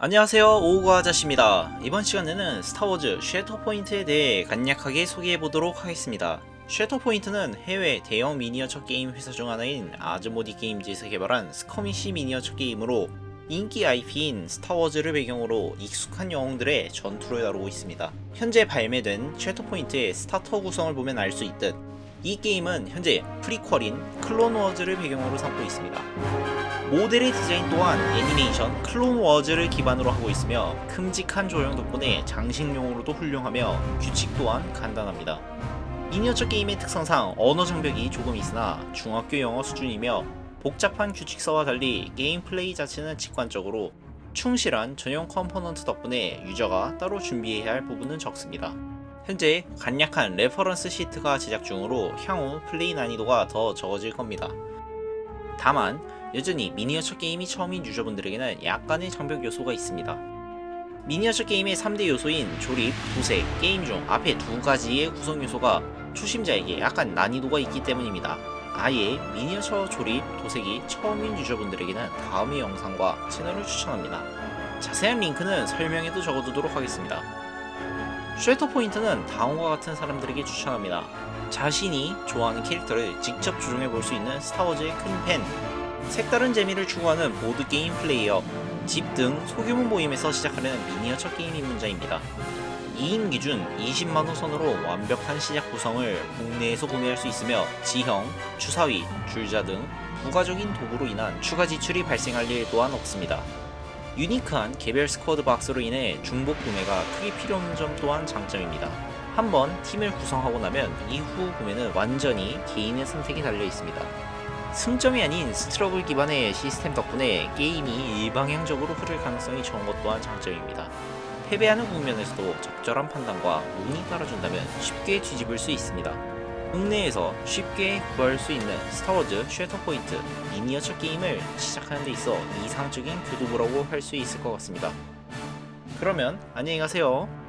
안녕하세요 오우고 아저씨입니다. 이번 시간에는 스타워즈 쉐터포인트에 대해 간략하게 소개해보도록 하겠습니다. 쉐터포인트는 해외 대형 미니어처 게임 회사 중 하나인 아즈모디 게임즈에서 개발한 스커미시 미니어처 게임으로 인기 IP인 스타워즈를 배경으로 익숙한 영웅들의 전투를 다루고 있습니다. 현재 발매된 쉐터포인트의 스타터 구성을 보면 알 수 있듯 이 게임은 현재 프리퀄인 클론워즈를 배경으로 삼고 있습니다 모델의 디자인 또한 애니메이션 클론워즈를 기반으로 하고 있으며 큼직한 조형 덕분에 장식용으로도 훌륭하며 규칙 또한 간단합니다. 미니어처 게임의 특성상 언어 장벽이 조금 있으나 중학교 영어 수준이며 복잡한 규칙서와 달리 게임 플레이 자체는 직관적으로 충실한 전용 컴포넌트 덕분에 유저가 따로 준비해야 할 부분은 적습니다. 현재 간략한 레퍼런스 시트가 제작 중으로 향후 플레이 난이도가 더 적어질 겁니다. 다만 여전히 미니어처 게임이 처음인 유저분들에게는 약간의 장벽 요소가 있습니다. 미니어처 게임의 3대 요소인 조립, 도색, 게임 중 앞에 두 가지의 구성 요소가 초심자에게 약간 난이도가 있기 때문입니다. 아예 미니어처 조립, 도색이 처음인 유저분들에게는 다음의 영상과 채널을 추천합니다. 자세한 링크는 설명에도 적어두도록 하겠습니다. 쉐터 포인트는 다음과 같은 사람들에게 추천합니다. 자신이 좋아하는 캐릭터를 직접 조종해 볼 수 있는 스타워즈의 큰 팬, 색다른 재미를 추구하는 보드게임 플레이어, 집 등 소규모 모임에서 시작하는 미니어처 게임 입문자입니다. 2인 기준 20만원 선으로 완벽한 시작 구성을 국내에서 구매할 수 있으며 지형, 주사위, 줄자 등 부가적인 도구로 인한 추가 지출이 발생할 일 또한 없습니다. 유니크한 개별 스쿼드 박스로 인해 중복 구매가 크게 필요 없는 점 또한 장점입니다. 한번 팀을 구성하고 나면 이후 구매는 완전히 개인의 선택이 달려 있습니다. 승점이 아닌 스트러글 기반의 시스템 덕분에 게임이 일방향적으로 흐를 가능성이 적은 것 또한 장점입니다. 패배하는 국면에서도 적절한 판단과 운이 따라준다면 쉽게 뒤집을 수 있습니다. 국내에서 쉽게 구할 수 있는 스타워즈 쉐터포인트 미니어처 게임을 시작하는 데 있어 이상적인 교두보라고 할 수 있을 것 같습니다. 그러면 안녕히 가세요.